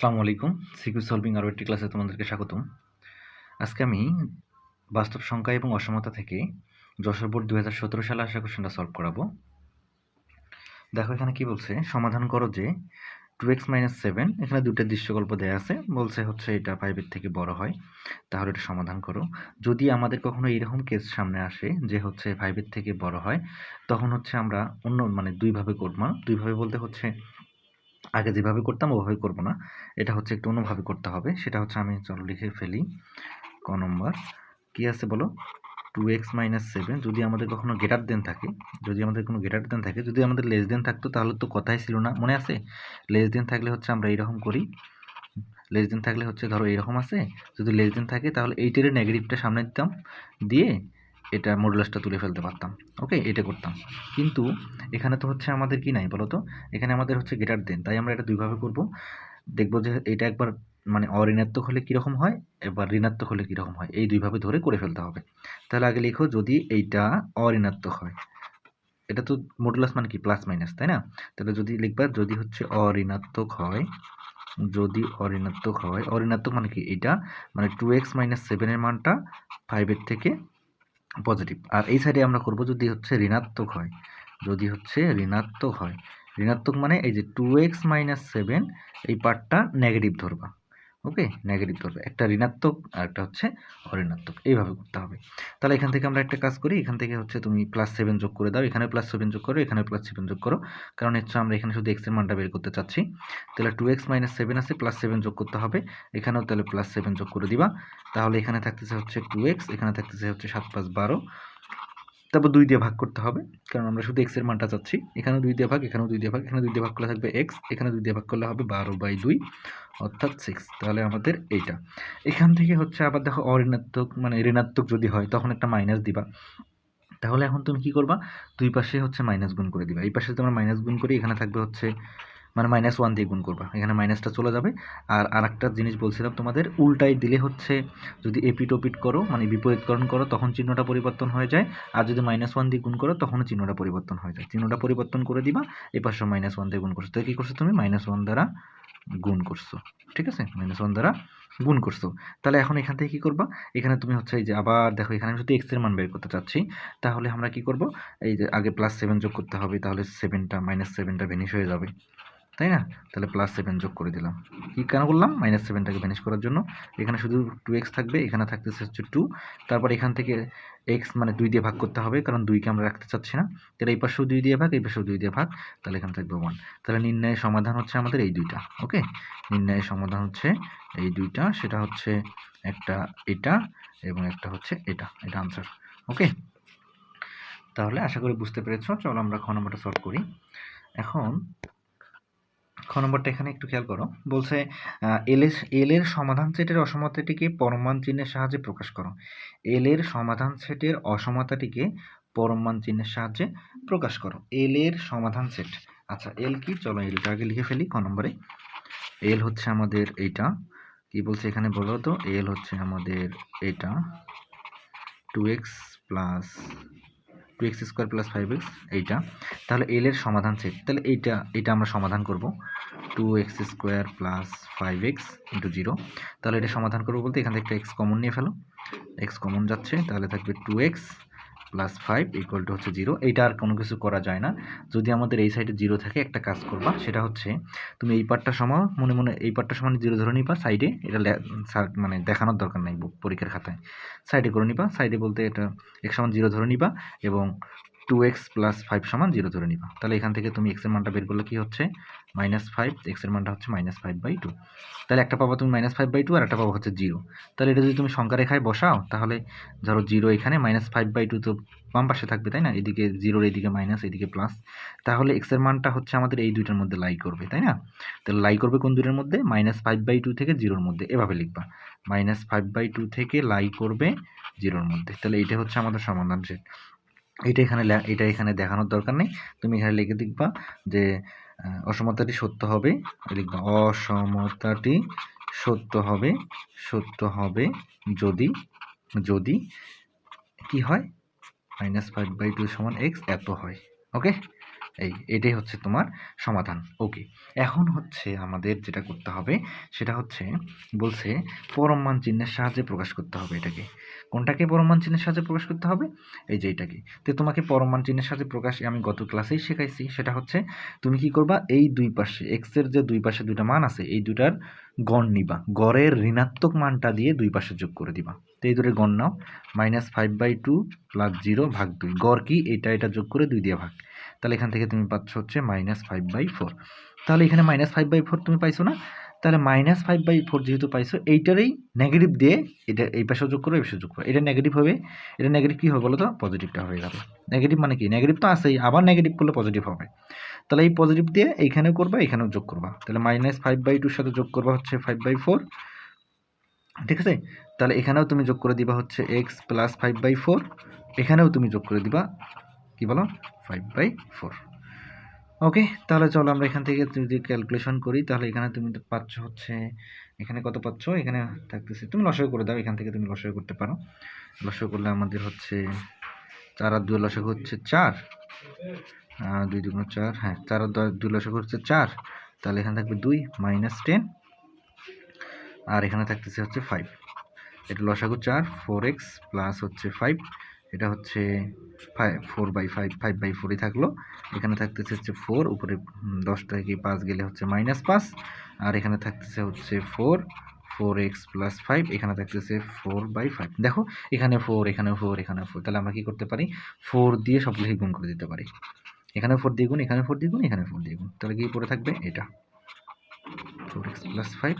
আসসালামু আলাইকুম। CQ solving আরও একটি ক্লাসে তোমাদেরকে স্বাগতম। আজকে আমি বাস্তব সংখ্যা এবং অসমতা থেকে যশোর বোর্ড দু হাজার সতেরো সালে আসা কোশ্চেনটা সলভ করাবো। দেখো এখানে কি বলছে? সমাধান করো যে টু এক্স মাইনাস সেভেন এখানে দুটো দৃশ্যকল্প দেওয়া আছে। বলছে হচ্ছে এটা ফাইভের থেকে বড় হয়, তাহলে এটা সমাধান করো। যদি আমাদের কখনো এরকম কেস সামনে আসে যে হচ্ছে ফাইভের থেকে বড় হয়, তখন হচ্ছে আমরা অন্য মানে দুইভাবে করব। দুইভাবে বলতে হচ্ছে আগে যেভাবে করতাম, ওভাবে করব না। এটা হচ্ছে একটু অন্যভাবে করতে হবে। সেটা হচ্ছে আমি চলো লিখে ফেলি। ক নম্বর। কী আছে বলো? টু এক্স মাইনাস সেভেন যদি আমাদের কখনো গেটার দেন থাকে, যদি আমাদের কোনো গেটার দেন থাকে, যদি আমাদের লেস দেন থাকতো, তাহলে তো কথাই ছিল না। মনে আছে? লেস দেন থাকলে হচ্ছে আমরা এইরকম করি। লেস দেন থাকলে হচ্ছে ধরো এরকম আছে। যদি লেস দেন থাকে, তাহলে এইটের নেগেটিভটা সামনে দিতাম। দিয়ে এটা মডুলাসটা তুলে ফেলতে পারতাম। ওকে এটা করতাম। কিন্তু এখানে তো হচ্ছে আমাদের কি নাই বলো তো এখানে আমাদের হচ্ছে গেটার দেন তাই আমরা এটা দুইভাবে করব। দেখব যে এটা একবার মানে অঋণাত্মক হলে কীরকম হয়, এবার ঋণাত্মক হলে কীরকম হয়, এই দুইভাবে ধরে করে ফেলতে হবে। তাহলে আগে লিখো যদি এইটা অঋণাত্মক হয়। এটা তো মডুলাস মানে কি? প্লাস মাইনাস তাই না? তাহলে যদি লিখবা যদি হচ্ছে অঋণাত্মক হয়, যদি অঋণাত্মক হয়, অঋণাত্মক মানে কি? এটা মানে টু এক্স মাইনাস সেভেনের মানটা ফাইভের থেকে পজিটিভ আর এই সাইডে আমরা করব যদি হচ্ছে ঋণাত্মক হয়। যদি হচ্ছে ঋণাত্মক হয়। ঋণাত্মক মানে এই যে টু এক্স মাইনাস সেভেন এই পার্টটা নেগেটিভ ধরবা। ওকে? নেগেটিভ ধরবে একটা ঋণাত্মক আর একটা হচ্ছে অঋণাত্মক। এইভাবে করতে হবে। তাহলে এখান থেকে আমরা একটা কাজ করি। এখান থেকে হচ্ছে তুমি প্লাস সেভেন যোগ করে দাও। এখানে প্লাস সেভেন যোগ করো এখানে প্লাস সেভেন যোগ করো। কারণ হচ্ছে আমরা এখানে শুধু এক্সের মানটা বের করতে চাচ্ছি। তাহলে টু এক্স মাইনাস সেভেন আছে প্লাস সেভেন যোগ করতে হবে। এখানেও তাহলে প্লাস সেভেন যোগ করে দিবা। তাহলে এখানে থাকতেছে হচ্ছে টু এক্স এখানে থাকতেছে হচ্ছে সাত পাঁচ বারো। তারপর দুই দিয়ে ভাগ করতে হবে। কারণ আমরা শুধু এক্সের মানটা চাচ্ছি। এখানেও দুই দিয়ে ভাগ, এখানেও দুই দিয়ে ভাগ এখানে দুই দিয়ে ভাগ করলে থাকবে এক্স এখানে দুই দিয়ে ভাগ করলে হবে বারো বাই দুই। অর্থাৎ সিক্স তাহলে আমাদের এইটা। এখান থেকে হচ্ছে আবার দেখো অঋণাত্মক মানে ঋণাত্মক যদি হয়, তখন একটা মাইনাস দিবা। তাহলে এখন তুমি কি করবা? দুই পাশে হচ্ছে মাইনাস গুণ করে দিবা। এই পাশে তোমরা মাইনাস গুণ করি এখানে থাকবে হচ্ছে মানে মাইনাস ওয়ান দিয়ে গুণ করবা। এখানে মাইনাসটা চলে যাবে। আর আর একটা জিনিস বলছিলাম তোমাদের উল্টাই দিলে হচ্ছে যদি এপিট ওপিট করো মানে বিপরীতকরণ করো, তখন চিহ্নটা পরিবর্তন হয়ে যায়। আর যদি মাইনাস ওয়ান দিয়ে গুণ করো, তখনও চিহ্নটা পরিবর্তন হয়ে যায়। চিহ্নটা পরিবর্তন করে দিবা এই পাশে মাইনাস ওয়ান দিয়ে গুণ করছ। তো কী করছ তুমি? মাইনাস ওয়ান দ্বারা গুণ করছ, ঠিক আছে? মাইনাস ওয়ান দ্বারা গুণ করছ। তাহলে এখন এখান থেকে কী করবা? এখানে তুমি হচ্ছে এই যে আবার দেখো, এখানে আমি শুধু এক্সের মান বের করতে চাচ্ছি। তাহলে আমরা কি করব? এই যে আগে প্লাস সেভেন যোগ করতে হবে, তাহলে সেভেনটা মাইনাস সেভেনটা ভেনিশ হয়ে যাবে। তাই না? তাহলে প্লাস সেভেন যোগ করে দিলাম। কী কেন করলাম মাইনাস সেভেনটাকে ভ্যানিশ করার জন্য। এখানে শুধু টু এক্স থাকবে, এখানে থাকতেছে হচ্ছে টু তারপর এখান থেকে এক্স মানে দুই দিয়ে ভাগ করতে হবে, কারণ দুইকে আমরা রাখতে চাচ্ছি না। তাহলে এই পাশেও দুই দিয়ে ভাগ, এই পাশেও দুই দিয়ে ভাগ, তাহলে এখানে থাকবে ওয়ান তাহলে নির্ণয়ের সমাধান হচ্ছে আমাদের এই দুইটা ওকে নির্ণয়ের সমাধান হচ্ছে এই দুইটা, সেটা হচ্ছে একটা এটা এবং একটা হচ্ছে এটা এটা আনসার ওকে তাহলে আশা করি বুঝতে পেরেছ। চলো আমরা খ নম্বরটা সলভ করি। এখন খ নম্বরটা এখানে একটু খেয়াল করো। বলছে এল এল এর সমাধান সেটের অসমতাটিকে পরমাণ চিহ্নের সাহায্যে প্রকাশ করো। এল এর সমাধান সেটের অসমতাটিকে পরমাণ চিহ্নের সাহায্যে প্রকাশ করো। এল এর সমাধান সেট। আচ্ছা এল কি? চলো এলটা আগে লিখে ফেলি ক নম্বরে। এল হচ্ছে আমাদের এইটা। কি বলছে এখানে বলো তো? এল হচ্ছে আমাদের এটা two x plus, two x square plus five x এইটা। তাহলে এল এর সমাধান সেট। তাহলে এইটা এটা আমরা সমাধান করব। Two x square plus five x into zero তাহলে এটা সমাধান করব বলতে এখান থেকে একটা এক্স কমন নিয়ে ফেলো। এক্স কমন যাচ্ছে, তাহলে থাকবে two x plus five equal to হচ্ছে জিরো এইটা আর কোনো কিছু করা যায় না। যদি আমাদের এই সাইডে জিরো থাকে, একটা কাজ করবা, সেটা হচ্ছে তুমি এই পার্টটা সমান মনে মনে এই পার্টটা সমান জিরো ধরে নিবা সাইডে এটা মানে দেখানোর দরকার নাই পরীক্ষার খাতায়। সাইডে করে নিবা। সাইডে বলতে এটা এক সমান জিরো ধরে নিবা এবং টু এক্স প্লাস ফাইভ সমান জিরো ধরে নিবা। তাহলে এখান থেকে তুমি এক্সের মানটা বের করলে কী হচ্ছে? মাইনাস ফাইভ এক্সের মানটা হচ্ছে মাইনাস ফাইভ বাই টু তাহলে একটা পাবা তুমি মাইনাস ফাইভ বাই টু আর একটা পাবো হচ্ছে জিরো তাহলে এটা যদি তুমি সংখ্যা রেখায় বসাও, তাহলে ধরো জিরো এখানে মাইনাস ফাইভ বাই টু তো বাম পাশে থাকবে, তাই না? এদিকে জিরোর এদিকে মাইনাস এদিকে প্লাস তাহলে এক্সের মানটা হচ্ছে আমাদের এই দুইটার মধ্যে লাই করবে, তাই না? তাহলে লাই করবে কোন দুইটার মধ্যে? মাইনাস ফাইভ বাই টু থেকে জিরোর মধ্যে। এভাবে লিখবা। মাইনাস ফাইভ বাই টু থেকে লাই করবে জিরোর মধ্যে। তাহলে এইটা হচ্ছে আমাদের সমাধান সেট এটা এখানে এটা এখানে দেখানোর দরকার নেই। তুমি এখানে লিখে দেখবা যে অসমতাটি সত্য হবে। লিখবা অসমতাটি সত্য হবে সত্য হবে যদি যদি কি হয়? মাইনাস ফাইভ বাই টু সমান এক্স এত হয়। ওকে এই, এটাই হচ্ছে তোমার সমাধান। ওকে এখন হচ্ছে আমাদের যেটা করতে হবে, সেটা হচ্ছে বলছে পরম মান চিহ্নের সাহায্যে প্রকাশ করতে হবে এটাকে। কোনটাকে পরম মান চিহ্নের সাহায্যে প্রকাশ করতে হবে? এই যে এটাকে। তো তোমাকে পরম মান চিহ্নের সাহায্যে প্রকাশ, আমি গত ক্লাসেই শেখাইছি, সেটা হচ্ছে তুমি কি করবা? এই দুই পাশে এক্সের যে দুই পাশে দুইটা মান আছে, এই দুটার গড় নিবা। গড়ের ঋণাত্মক মানটা দিয়ে দুই পাশে যোগ করে দিবা। তো এই দুটোর গড় নাও minus five by two plus zero ভাগ দুই। গড় কি? এটা এটা যোগ করে দুই দিয়ে ভাগ। তাহলে এখান থেকে তুমি পাচ্ছ হচ্ছে মাইনাস ফাইভ বাই ফোর তাহলে এখানে মাইনাস ফাইভ বাই ফোর তুমি পাইছো না? তাহলে মাইনাস ফাইভ বাই ফোর যেহেতু পাইছো, এইটারই নেগেটিভ দিয়ে এটা এই পাশে যোগ করো, এই পাশে যোগ করো। এটা নেগেটিভ হবে। এটা নেগেটিভ কী হবে বলো তো পজিটিভটা হয়ে গেল। নেগেটিভ মানে কি? নেগেটিভ তো আসেই আবার নেগেটিভ করলে পজিটিভ হবে। তাহলে এই পজিটিভ দিয়ে এইখানেও করবা এখানেও যোগ করবা। তাহলে মাইনাস ফাইভ বাই টুর সাথে যোগ করবা হচ্ছে ফাইভ বাই ফোর ঠিক আছে? তাহলে এখানেও তুমি যোগ করে দিবা হচ্ছে x plus five by four এখানেও তুমি যোগ করে দিবা, কি বলো? ফাইভ বাই ফোর ওকে তাহলে চলো আমরা এখান থেকে যদি ক্যালকুলেশন করি, তাহলে এখানে তুমি পাচ্ছ হচ্ছে, এখানে কত পাচ্ছ? এখানে থাকতেছে, তুমি লসয় করে দাও, এখান থেকে তুমি লসয় করতে পারো। লসয় করলে আমাদের হচ্ছে চার আর দুই লসক হচ্ছে চার। দুই দুগুণ চার হ্যাঁ চার আর দুই লসক হচ্ছে চার। তাহলে এখানে থাকবে দুই মাইনাস টেন আর এখানে থাকতেছে হচ্ছে ফাইভ এটা লসাগু চার ফোর এক্স প্লাস হচ্ছে ফাইভ এটা হচ্ছে five four by five five by ফোরই থাকল। এখানে থাকতেছে হচ্ছে ফোর উপরে দশ থেকে পাঁচ গেলে হচ্ছে মাইনাস পাঁচ। আর এখানে থাকতেছে হচ্ছে four four x plus five এখানে থাকতেছে ফোর বাই ফাইভ দেখো, এখানে ফোর এখানে ফোর এখানে ফোর তাহলে আমরা কী করতে পারি? ফোর দিয়ে সবগুলোকে গুণ করে দিতে পারি। এখানে ফোর দিয়ে গুণ, এখানে ফোর দিয়ে গুণ, এখানে ফোর দিয়ে গুণ। তাহলে কি পড়ে থাকবে? এটা। Four x plus five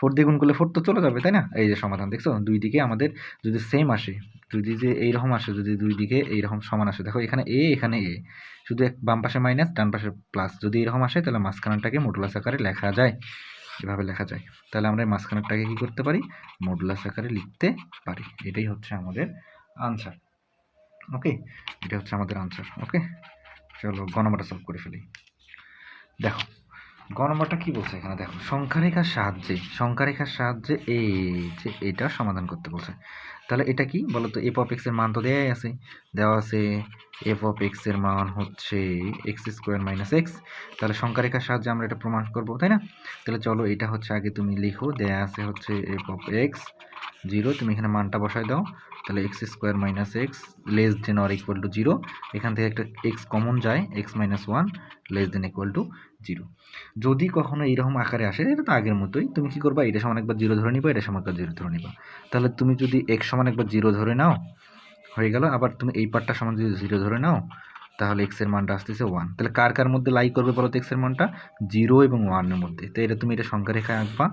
four দিয়ে গুণ করলে ফোর তো চলে যাবে, তাই না? এই যে সমাধান, দেখছ? দুই দিকে আমাদের যদি সেম আসে, যদি যে এইরকম আসে, যদি দুই দিকে এইরকম সমান আসে, দেখো এখানে এ এখানে এ শুধু এক বাম পাশে মাইনাস ডান পাশে প্লাস যদি এরকম আসে, তাহলে মাঝখানটাকে মডুলাস আকারে লেখা যায়। এভাবে লেখা যায়। তাহলে আমরা এই মাঝখানেরটাকে কী করতে পারি? মডুলাস আকারে লিখতে পারি। এটাই হচ্ছে আমাদের আনসার ওকে এটা হচ্ছে আমাদের আনসার ওকে চলো গণমাটা সলভ করে ফেলি। দেখো গণমাটা কি বলছে এখানে? দেখো, সংখ্যারেখার সাহায্যে সংখ্যারেখার সাহায্যে এই যে এটা সমাধান করতে বলছে। তাহলে এটা কি? বলো তো এফ অফ এক্সের মান তো দেওয়াই আছে। দেওয়া আছে এফ অফ এক্সের মান হচ্ছে এক্স স্কোয়ার মাইনাস এক্স তাহলে সংখ্যারেখার সাহায্যে আমরা এটা প্রমাণ করব, তাই না? তাহলে চলো এটা হচ্ছে আগে তুমি লিখো, দেয়া আছে হচ্ছে এফ অফ এক্স জিরো, তুমি এখানে মানটা বসায় দাও। তাহলে x square minus x less than or equal to zero এখান থেকে একটা এক্স কমন যায় x minus one less than equal to zero যদি কখনো এইরকম আকারে আসে, এটা তো আগের মতোই, তুমি কি করবা? এটা সমান একবার জিরো ধরে নিবা, এটা সমান একবার জিরো ধরে নিবা। তাহলে তুমি যদি এক্স সমান একবার জিরো ধরে নাও, হয়ে গেল, আবার তুমি এই পার্টটা সমান যদি জিরো ধরে নাও, তাহলে এক্সের মানটা আসতেছে ওয়ান তাহলে কার কার মধ্যে লাই করবে বলো তো এক্সের মানটা? জিরো এবং ওয়ানের মধ্যে। তো এটা তুমি এটা সংখ্যা রেখায় আঁকবা।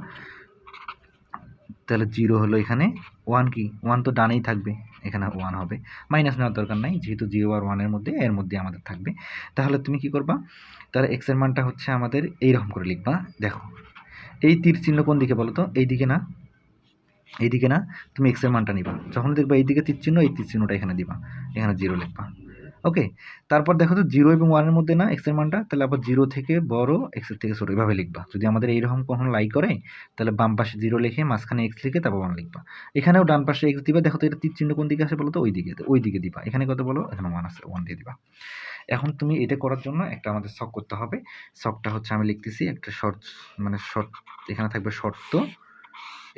তাহলে জিরো হলো এখানে ওয়ান কি? ওয়ান তো ডানেই থাকবে, এখানে ওয়ান হবে। মাইনাস নেওয়ার দরকার নাই, যেহেতু জিরো আর ওয়ানের মধ্যে, এর মধ্যে আমাদের থাকবে। তাহলে তুমি কি করবা? তার এক্সের মানটা হচ্ছে আমাদের এইরকম করে লিখবা, দেখো। এই তীর চিহ্ন কোন দিকে বলো তো এই দিকে না? এইদিকে না? তুমি এক্সের মানটা নিবা। যখন দেখবা এইদিকে তীর চিহ্ন, এই তীর চিহ্নটা এখানে দিবা। এখানে জিরো লিখবা। ওকে তারপর দেখো তো জিরো এবং ওয়ানের মধ্যে না এক্সের মানটা, তাহলে আবার জিরো থেকে বড় এক্সের থেকে ছোটো, এভাবে লিখবা। যদি আমাদের এইরকম কখনো লাই করে, তাহলে বাম পাশে জিরো লিখে মাঝখানে এক্স লিখে তারপর ওয়ান লিখবা। এখানেও ডান পাশে এক্স দিবা, দেখো তো এটা তীর চিহ্ন কোন দিকে আসে বলো তো ওই দিকে ওই দিকে দিবা। এখানে কত বলো? এখানে ওয়ান আসে ওয়ান দিয়ে দিবা। এখন তুমি এটা করার জন্য একটা আমাদের শখ করতে হবে। শখটা হচ্ছে আমি লিখতেছি একটা শর্ট মানে শর্ট এখানে থাকবে শর্ত।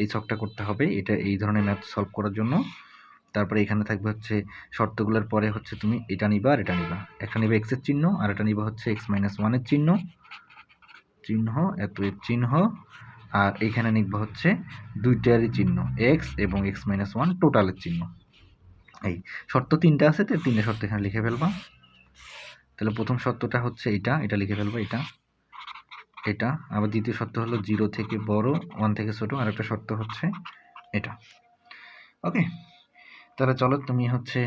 এই ছকটা করতে হবে, এটা এই ধরনের ম্যাথ সলভ করার জন্য। তারপরে এখানে থাকবে হচ্ছে শর্তগুলোর পরে হচ্ছে তুমি এটা নিবা আর এটা নিবা। একটা নিবা এক্সের চিহ্ন আর এটা নিবা হচ্ছে এক্স মাইনাস ওয়ানের চিহ্ন। চিহ্ন, এত চিহ্ন। আর এখানে নিবা হচ্ছে দুইটারই চিহ্ন এক্স এবং এক্স মাইনাস ওয়ান টোটালের চিহ্ন। এই শর্ত তিনটা আছে, তো তিনটে শর্ত এখানে লিখে ফেলবা। তাহলে প্রথম শর্তটা হচ্ছে এটা এটা লিখে ফেলবা এটা। এটা, আবার দ্বিতীয় শর্ত হলো জিরো থেকে বড় ওয়ান থেকে ছোট আর একটা শর্ত হচ্ছে এটা। ওকে তাহলে চলো তুমি হচ্ছে,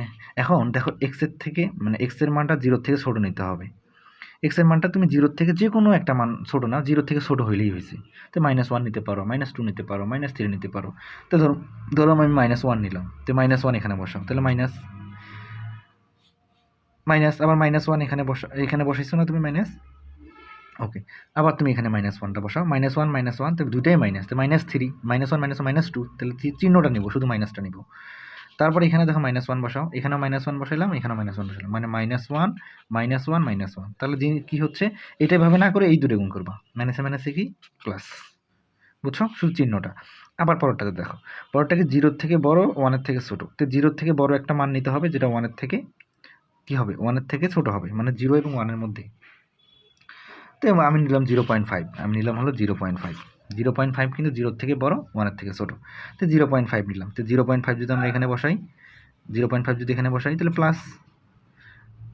এখন দেখো এক্সের থেকে মানে এক্সের মানটা জিরোর থেকে ছোট নিতে হবে। এক্সের মানটা তুমি জিরোর থেকে যে কোনো একটা মান ছোটো না জিরো থেকে ছোটো হইলেই হয়েছে। তো মাইনাস ওয়ান নিতে পারো মাইনাস টু নিতে পারো মাইনাস থ্রি নিতে পারো। তো ধরো ধরো আমি মাইনাস ওয়ান নিলাম, তো মাইনাস ওয়ান এখানে বসাও, তাহলে মাইনাস মাইনাস আবার মাইনাস ওয়ান এখানে বসা, এখানে বসাইছো না তুমি মাইনাস ওকে আবার তুমি এখানে মাইনাস ওয়ানটা বসাও মাইনাস ওয়ান মাইনাস ওয়ান তো দুটাই মাইনাস তো minus three minus one minus minus two তাহলে চিহ্নটা নিব, শুধু মাইনাসটা নিব। তারপর এখানে দেখো মাইনাস ওয়ান বসাও। এখানে মাইনাস ওয়ান বসাইলাম এখানে মাইনাস ওয়ান বসাইলাম। মানে minus one minus one minus one তাহলে জিনি- কি হচ্ছে? এটা ভাবে না করে এই দুটো গুণ করবা। মাইনাসে মাইনাসে কি? প্লাস বুঝছ? শুধু চিহ্নটা। আবার পরেরটাতে দেখো। পরেরটাকে জিরোর থেকে বড় ওয়ানের থেকে ছোটো। তো জিরোর থেকে বড় একটা মান নিতে হবে, যেটা ওয়ানের থেকে কি হবে? ওয়ানের থেকে ছোট হবে মানে জিরো এবং ওয়ানের মধ্যে। তো আমি নিলাম জিরো পয়েন্ট ফাইভ আমি নিলাম হলো zero point five zero point five কিন্তু জিরোর থেকে বড়, ওয়ানের থেকে ছোটো। তো জিরো পয়েন্ট ফাইভ নিলাম। তো জিরো পয়েন্ট ফাইভ যদি আমরা এখানে বসাই, জিরো পয়েন্ট ফাইভ যদি এখানে বসাই, তাহলে প্লাস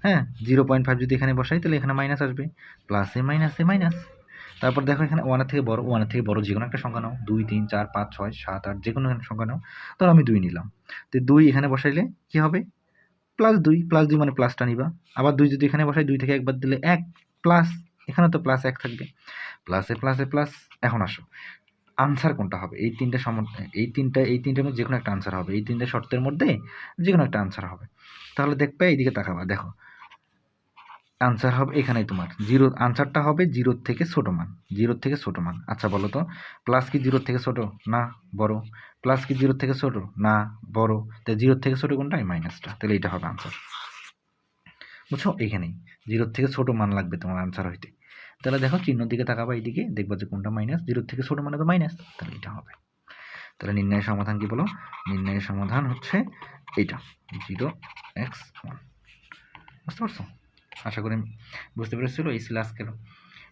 হ্যাঁ জিরো পয়েন্ট ফাইভ যদি এখানে বসাই, তাহলে এখানে মাইনাস আসবে। প্লাসে মাইনাসে মাইনাস তারপর দেখো এখানে ওয়ানের থেকে বড়, ওয়ানের থেকে বড় যে কোনো একটা সংখ্যা নাও। দুই, তিন, চার, পাঁচ, ছয়, সাত, আট যে কোনো সংখ্যা নাও। তাহলে আমি দুই নিলাম। তো দুই এখানে বসাইলে কি হবে? প্লাস দুই। প্লাস দুই মানে প্লাসটা নিবা। আবার দুই যদি এখানে বসাই, দুই থেকে একবার দিলে এক। প্লাস এখানে তো প্লাস এক থাকবে। প্লাসে প্লাসে প্লাস এখন আসো। আনসার কোনটা হবে? এই তিনটা সম এই তিনটা, এই তিনটার মধ্যে যে কোনো একটা আনসার হবে। এই তিনটা শর্তের মধ্যে যে কোনো একটা আনসার হবে। তাহলে দেখবে এইদিকে তাকাবা, দেখো। আনসার হবে এখানেই তোমার। জিরো আনসারটা হবে জিরোর থেকে ছোটো মান। জিরোর থেকে ছোটো মান। আচ্ছা বলো তো প্লাস কি জিরোর থেকে ছোটো? না, বড়। প্লাস কি জিরোর থেকে ছোটো? না, বড়। তো জিরোর থেকে ছোটো কোনটা? এই মাইনাসটা তাহলে এটা হবে আনসার বুঝছ? এখানেই জিরোর থেকে ছোটো মান লাগবে তোমার আনসার হইতে। তাহলে দেখো চিহ্নর দিকে তাকাবা, এইদিকে দেখবা যে কোনটা মাইনাস জিরোর থেকে ছোটো মানে তো মাইনাস তাহলে এটা হবে। তাহলে নির্ণয়ের সমাধান কি বলো? নির্ণয়ের সমাধান হচ্ছে এইটা জিরো এক্স ওয়ান বুঝতে পারছ? আশা করি বুঝতে পেরেছিল, এই ছিল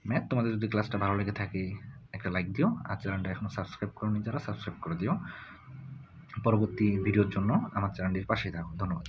ম্যাথ তোমাদের যদি ক্লাসটা ভালো লেগে থাকে, একটা লাইক দিও। আর চ্যানেলটা এখনও সাবস্ক্রাইব করনি যারা সাবস্ক্রাইব করে দিও। পরবর্তী ভিডিওর জন্য আমার চ্যানেলটির পাশেই থাকো। ধন্যবাদ।